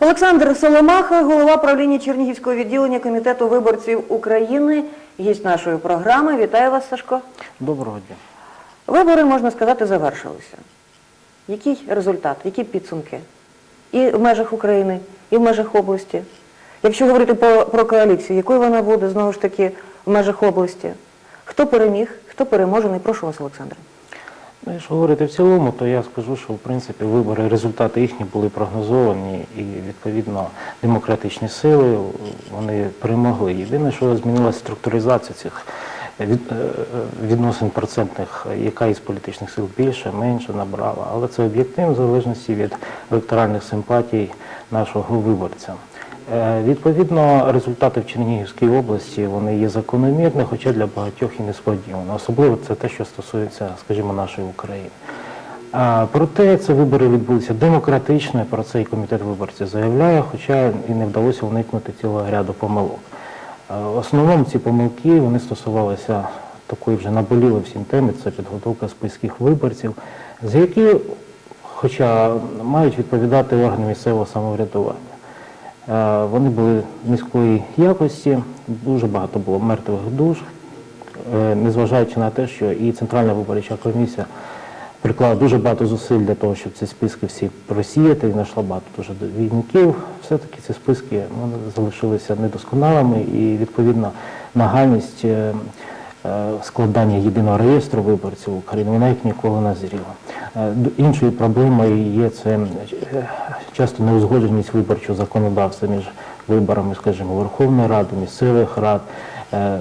Олександр Соломаха, голова правління Чернігівського відділення Комітету виборців України, гість нашої програми. Вітаю вас, Сашко. Доброго дня. Вибори, можна сказати, завершилися. Який результат, які підсумки? І в межах України, і в межах області. Якщо говорити по, про коаліцію, якою вона буде, знову ж таки, в межах області? Хто переміг, хто переможений? Прошу вас, Олександр. Якщо говорити в цілому, то я скажу, що в принципі вибори, результати їхні були прогнозовані і відповідно демократичні сили вони перемогли. Єдине, що змінилася структуризація цих е, відносин процентних, яка із політичних сил більше, менше набрала, але це об'єктивно в залежності від електоральних симпатій нашого виборця. Е, Відповідно, результати в Чернігівській області вони є закономірні, хоча для багатьох і несподівано. Особливо це те, що стосується, скажімо, нашої України. Проте ці вибори відбулися демократично, і про це і комітет виборців заявляє, хоча і не вдалося уникнути цілого ряду помилок. В основному ці помилки вони стосувалися такої вже наболіли всім теми, це підготовка списків виборців, з які, хоча мають відповідати органи місцевого самоврядування. Е, Вони були низької якості, дуже багато було мертвих душ, Е, незважаючи на те, що і Центральна виборча комісія приклала дуже багато зусиль для того, щоб ці списки всі просіяти, і знайшла багато дуже довідників. Все-таки ці списки вони залишилися недосконалими і відповідно нагальність е, складання єдиного реєстру виборців України, вона як ніколи назріла. Е, д- Іншою проблемою є це часто неузгодженість виборчого законодавства між виборами, скажімо, Верховної Ради, місцевих рад. Е,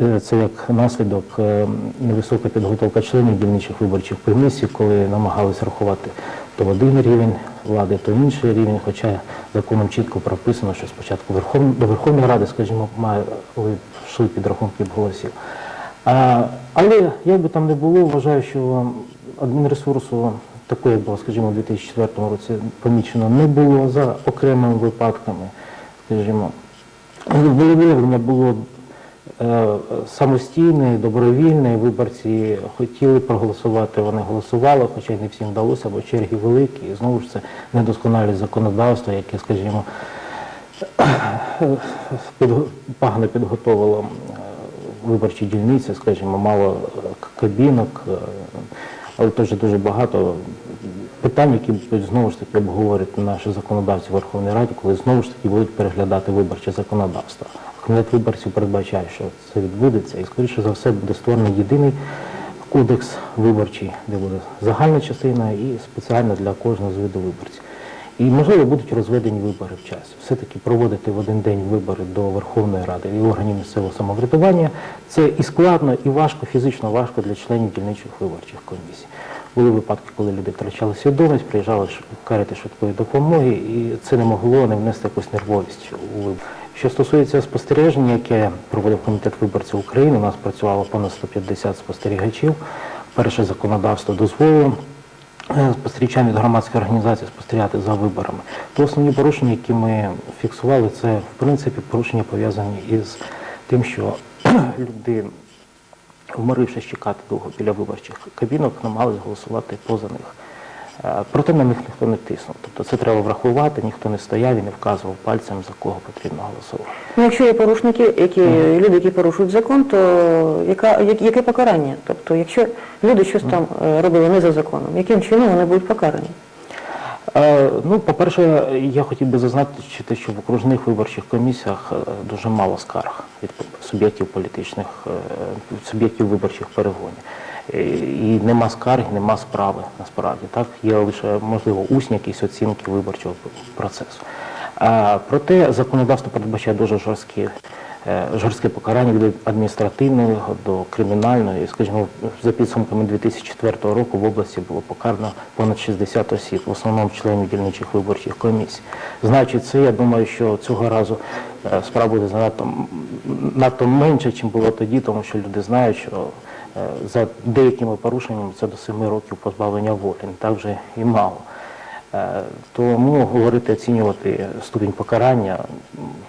е, Це як наслідок е, невисока підготовка членів дільничих виборчих комісій, коли намагались рахувати то один рівень влади, то інший рівень, хоча законом чітко прописано, що спочатку до Верховної Ради, скажімо, мали йшли підрахунки голосів. Але як би там не було, вважаю, що адмінресурсу такої, було, скажімо, у 2004 році помічено не було за окремими випадками, скажімо. Волевиявлення було е, самостійне, добровільне, виборці хотіли проголосувати, вони голосували, хоча й не всім вдалося, бо черги великі, і знову ж це недосконалість законодавства, яке, скажімо, погано підготовило е, виборчі дільниці, скажімо, мало е, кабінок, але теж дуже багато питань, які будуть знову ж таки обговорювати наші законодавці в Верховній Раді, коли знову ж таки будуть переглядати виборче законодавство. Комітет виборців передбачає, що це відбудеться, і скоріше за все буде створений єдиний кодекс виборчий, де буде загальна частина і спеціально для кожного з виду виборців. І, можливо, будуть розведені вибори в часі. Все-таки проводити в один день вибори до Верховної Ради і органів місцевого самоврядування це і складно, і важко, фізично важко для членів дільничих виборчих комісій. Були випадки, коли люди втрачали свідомість, приїжджали карети швидкої допомоги, і це не могло не внести якусь нервовість у вибори. Що стосується спостереження, яке проводив комітет виборців України, у нас працювало понад 150 спостерігачів. Перше законодавство дозволило спостерігачам від громадської організації спостерігати за виборами. То основні порушення, які ми фіксували, це в принципі порушення пов'язані із тим, що люди, вморившись чекати довго біля виборчих кабінок, намагались голосувати поза них. Е, Проте на них ніхто не тиснув. Тобто це треба врахувати, ніхто не стояв і не вказував пальцем, за кого потрібно голосувати. Ну, якщо є порушники, які люди, які порушують закон, то яка, я- яке покарання? Тобто, якщо люди щось там е, робили не за законом, яким чином вони будуть покарані? Е, Ну, по-перше, я хотів би зазначити, що в окружних виборчих комісіях е, дуже мало скарг від суб'єктів політичних, від суб'єктів виборчих перегонів. Е, І нема скарг, нема справи насправді. Так є лише можливо усні якісь оцінки виборчого процесу. Проте законодавство передбачає дуже жорсткі е, жорстке покарання від адміністративного до кримінального. Скажімо, за підсумками 2004 року в області було покарано понад 60 осіб, в основному членів дільничих виборчих комісій. Знаючи це, я думаю, що цього разу е, справ буде занадто надто менше, ніж було тоді, тому що люди знають, що за деякими порушеннями це до 7 років позбавлення волі, не так вже і мало. Е, Тому говорити, оцінювати ступінь покарання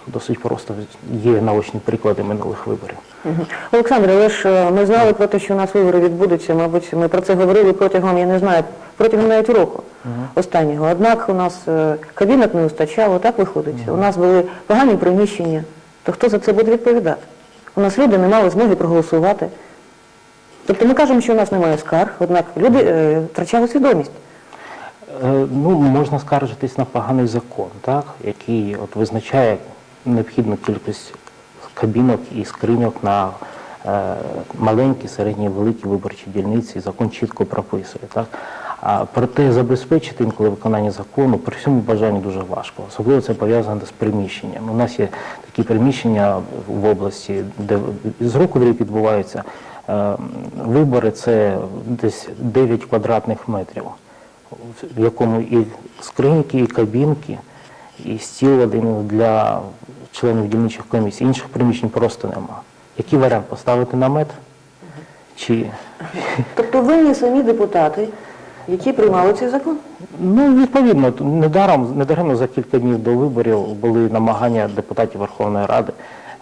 досить просто є наочні приклади минулих виборів. Мгм. Олександр, але ж е, ми знали про те, що у нас вибори відбудуться. Мабуть, ми про це говорили протягом, я не знаю, протягом навіть року останнього. Однак у нас е, кабінок не вистачало, так виходить. У нас були погані приміщення. То хто за це буде відповідати? У нас люди не мали змоги проголосувати. Тобто ми кажемо, що у нас немає скарг, однак люди е, втрачали свідомість. Е, Ну, можна скаржитись на поганий закон, так, який от визначає необхідну кількість кабінок і скриньок на е, маленькі, середні, великі виборчі дільниці. Закон чітко прописує. Так? А проте забезпечити інколи виконання закону при всьому бажанні дуже важко. Особливо це пов'язано з приміщенням. У нас є такі приміщення в області, де з року в рік відбуваються вибори, це десь 9 квадратних метрів в якому і скриньки, і кабінки, і стіл один для членів дільничих комісій. Інших приміщень просто нема. Який варіант? Поставити намет? Чи Тобто винні самі депутати, які приймали цей закон. ну відповідно недаром недаремно за кілька днів до виборів були намагання депутатів Верховної Ради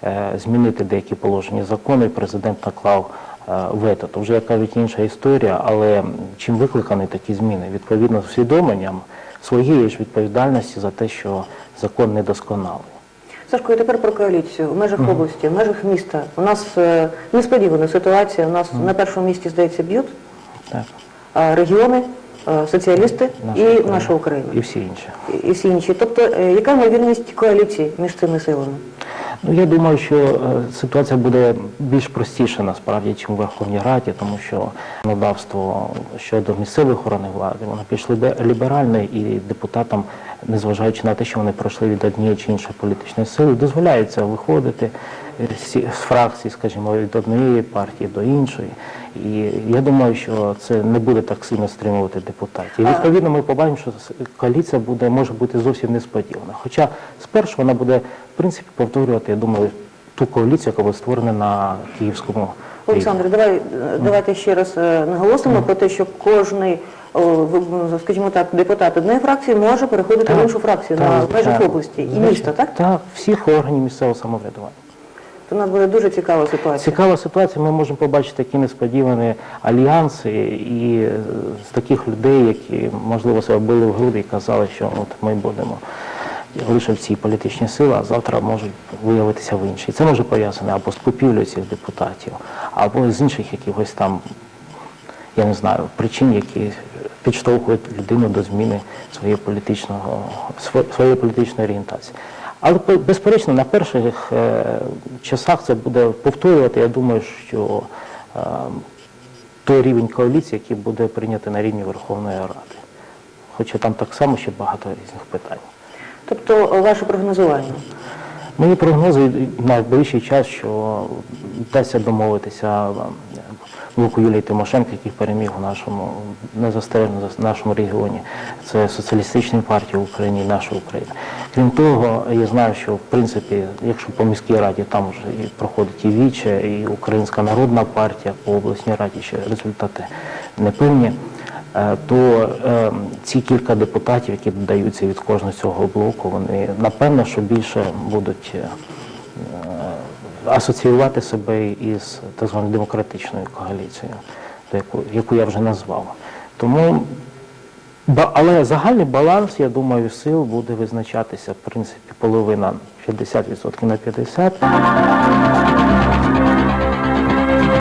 е, змінити деякі положення закону, і президент наклав е, вето. То вже яка від інша історія, але чим викликані такі зміни? Відповідно, з усвідомленням своєї ж відповідальності за те, що закон недосконалий. Сашко, і тепер про коаліцію. В межах області, в межах міста. У нас е, несподівана ситуація. У нас на першому місці, здається, б'ють регіони, е, соціалісти Наша і Україна. наша Україна. і всі інші. І- всі інші. Тобто, е, яка ймовірність коаліції між цими силами? Ну, я думаю, що е, ситуація буде більш простіша насправді, ніж у Верховній Раді, тому що законодавство щодо місцевої охорони влади, воно лібе- ліберальне і депутатам, незважаючи на те, що вони пройшли від однієї чи іншої політичної сили, дозволяється виходити з фракцій, скажімо, від однієї партії до іншої. І я думаю, що це не буде так сильно стримувати депутатів. І відповідно ми побачимо, що коаліція буде може бути зовсім несподівана. Хоча спершу вона буде в принципі повторювати, я думаю, ту коаліцію, яка була створена на київському рівні. Олександр, давай, давайте ще раз е, наголосимо про те, що кожний, скажімо так, депутат однієї фракції може переходити в іншу фракцію на межах області і міста, так? Так, всіх органів місцевого самоврядування. То у нас буде дуже цікава ситуація. Цікава ситуація, ми можемо побачити такі несподівані альянси і е, з таких людей, які, можливо, себе били в груди і казали, що от ми будемо лише в цій політичній силі, а завтра можуть виявитися в іншій. Це може пов'язане або з купівлею цих депутатів, або з інших якихось там, я не знаю, причин, які підштовхують людину до зміни своєї політичного, своєї політичної орієнтації. Але безперечно, на перших е, часах це буде повторювати. Я думаю, що е, той рівень коаліції, який буде прийнятий на рівні Верховної Ради. Хоча там так само ще багато різних питань. Тобто, ваше прогнозування. Мої прогнози на найближчий час, що вдасться домовитися Луку Юлії Тимошенко, який переміг у нашому незастережно нашому регіоні. Це соціалістична партія в Україні наша Україна. Крім того, я знаю, що в принципі, якщо по міській раді там вже і проходить і Віче, і Українська народна партія, по обласній раді ще результати непевні. Е, то е, ці кілька депутатів, які додаються від кожного цього блоку, вони напевно, що більше будуть е, асоціювати себе із так званою демократичною коаліцією, яку, яку я вже назвав. Тому, але загальний баланс, я думаю, сил буде визначатися, в принципі, половина 50% на 50%.